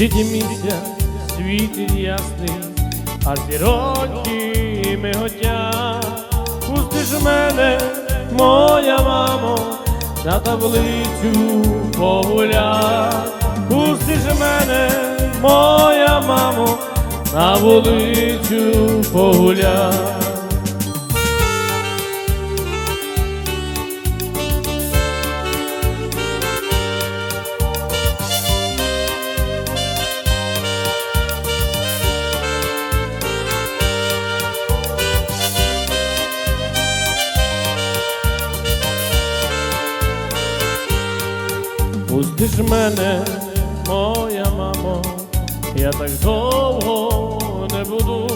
Світі місяць, світить ясний, а зіроньки миготять. Пусти ж мене, моя мамо, на таблицю погулять. Пусти ж мене, моя мамо, на вулицю погулять. Мене, моя мамо, я так довго не буду,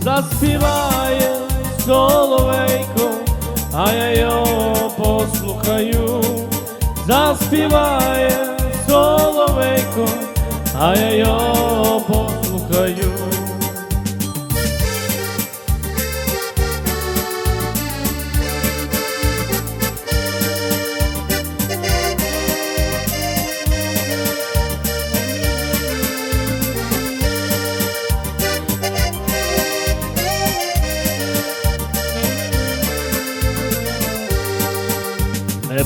заспіває соловейко, а я його послухаю, заспіває соловейко, а я його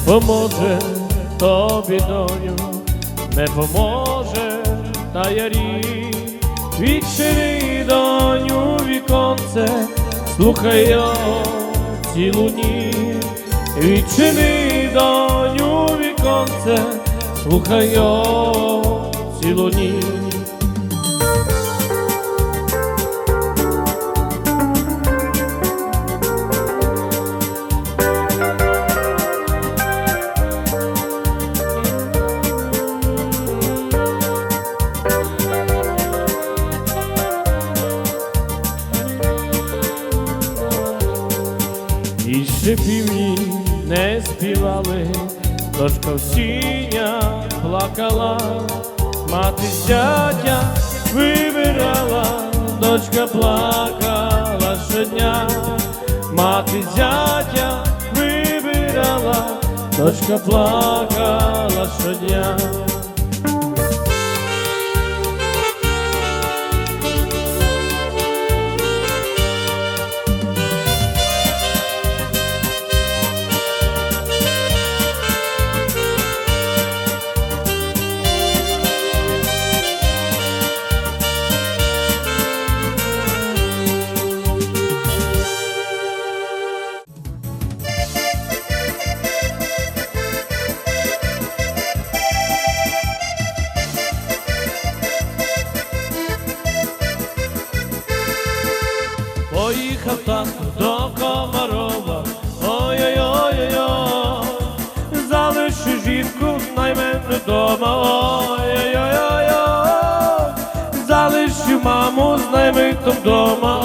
поможе тобі доню, не поможе та ярі, відчини доню віконце, слухай його цілу ніч, відчини доню віконце, слухай його цілу ніч. Ще півні не співали, дочка в сіня плакала, мати зятя вибирала, дочка плакала щодня, мати зятя вибирала, дочка плакала щодня. Наймену дома, ой-ой-ой-ой, залиши маму з наймитом дома,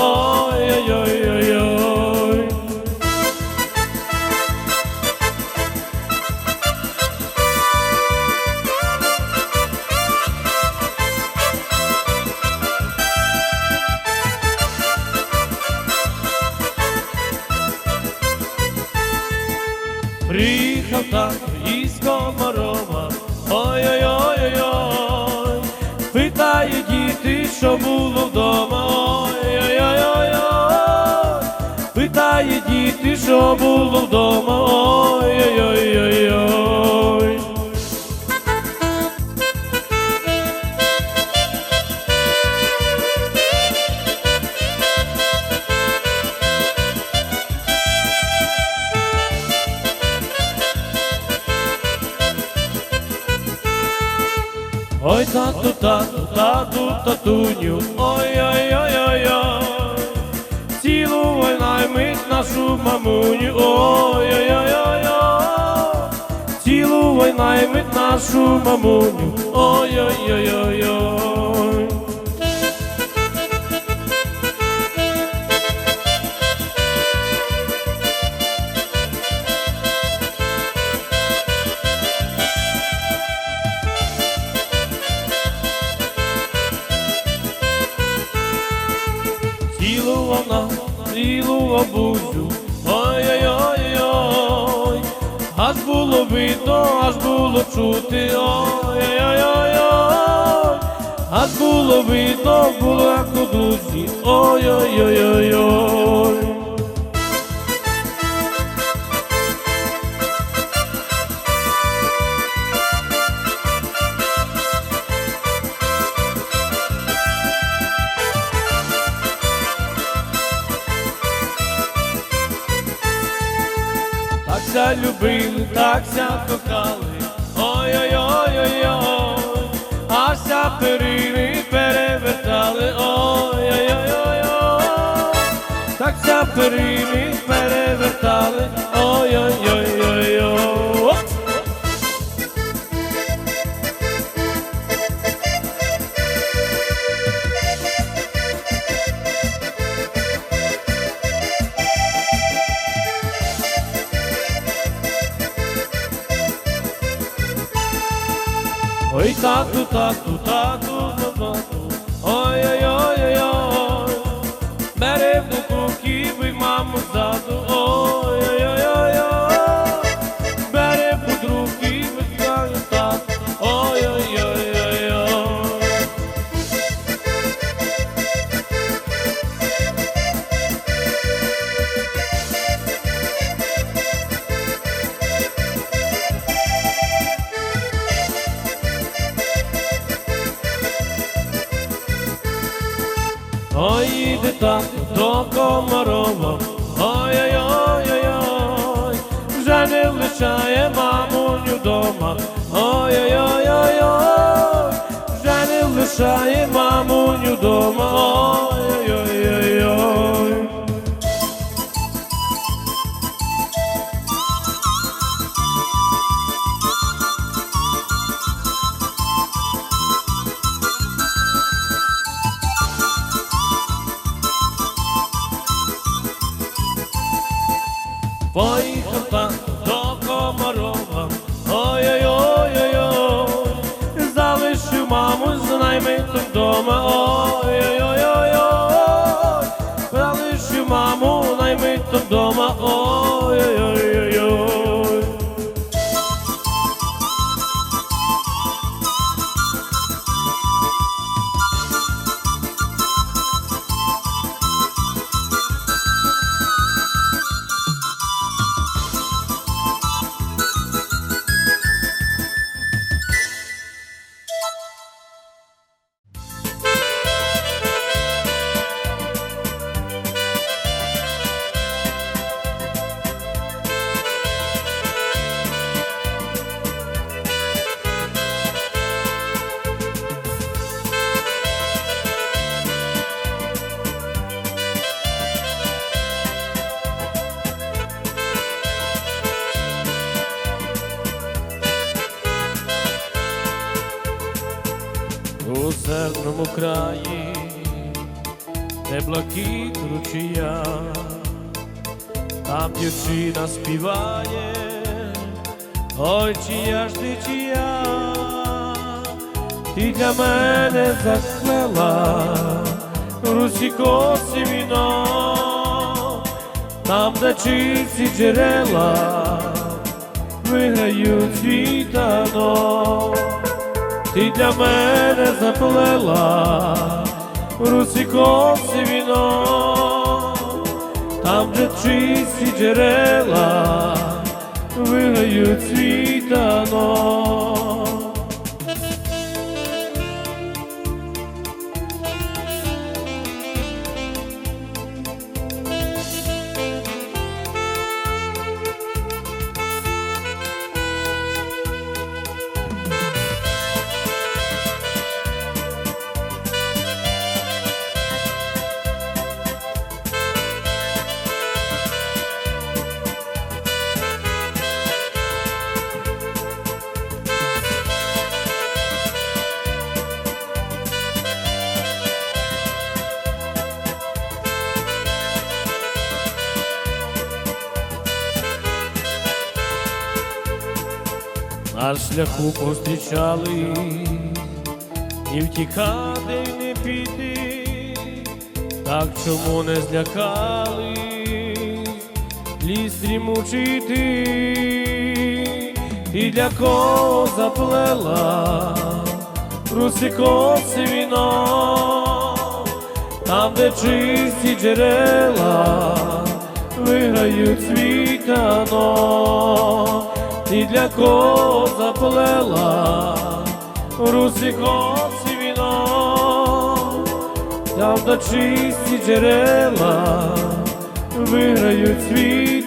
ой-ой-ой-ой. Приїхав тато що було вдома, ой-ой-ой-ой, питає діти, що було вдома, ой-ой-ой-ой. Татуню, ой-ой-ой-ой-ой, цілувай наймить нашу мамуню, ой-ой-ой-ой-ой, цілувай наймить нашу мамуню, ой-ой-ой-ой-ой. Видно, аж було чути, ой-ой-ой-ой, аж було видно, було як у душі. Ой-ой-ой-ой-ой. Любили, кохали, ой-ой-ой-ой-ой, а ся перини перевертали, ой-ой-ой-ой, так ся перини перевертали, ой-ой-ой-ой-ой. Тату, тату, тату, тату, до Комарова, ой-ой-ой-ой-ой, вже не лишає мамуню дома, ой-ой-ой-ой-ой, вже не лишає мамуню дома, вдома, ой-ой-ой-ой-ой, залишив маму наймитом вдома, ой-ой-ой-ой-ой. У серному краї, де блакит ручія, там дівчина співає, ой, чия ж ти чия, ти для мене заклела русі коси віно, там, де чисті джерела, виграють світано ти для мене заплела русі коси віно, там, де чисті джерела вигають світано. На шляху повстрічали, і втікати, не піти, так чому не злякали, ліс мучити, і для кого заплела? Русикоси віно, там, де чисті джерела, виграють світано, ти для кого заплела, русикоси віно, там, до чисті джерела, виграють світано.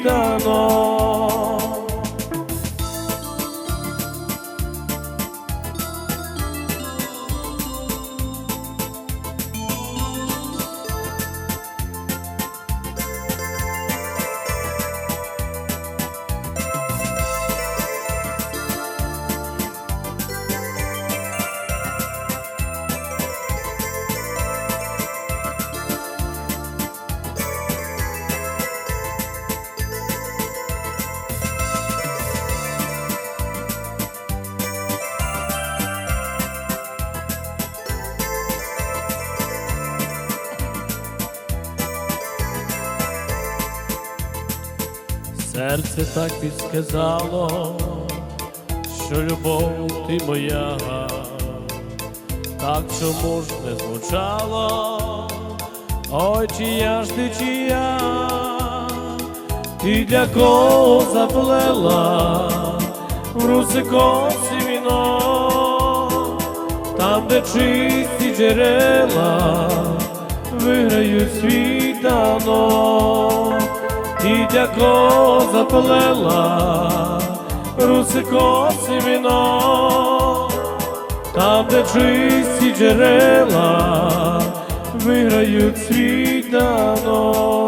Серце так підсказало, що любов ти моя, так чому ж не звучало, ой, чия ж ти чия, ти для кого заплела? В русикосі віно, там, де чисті джерела, виграють світано. І для кого руси коси віно, там, де чисті джерела, виграють світано.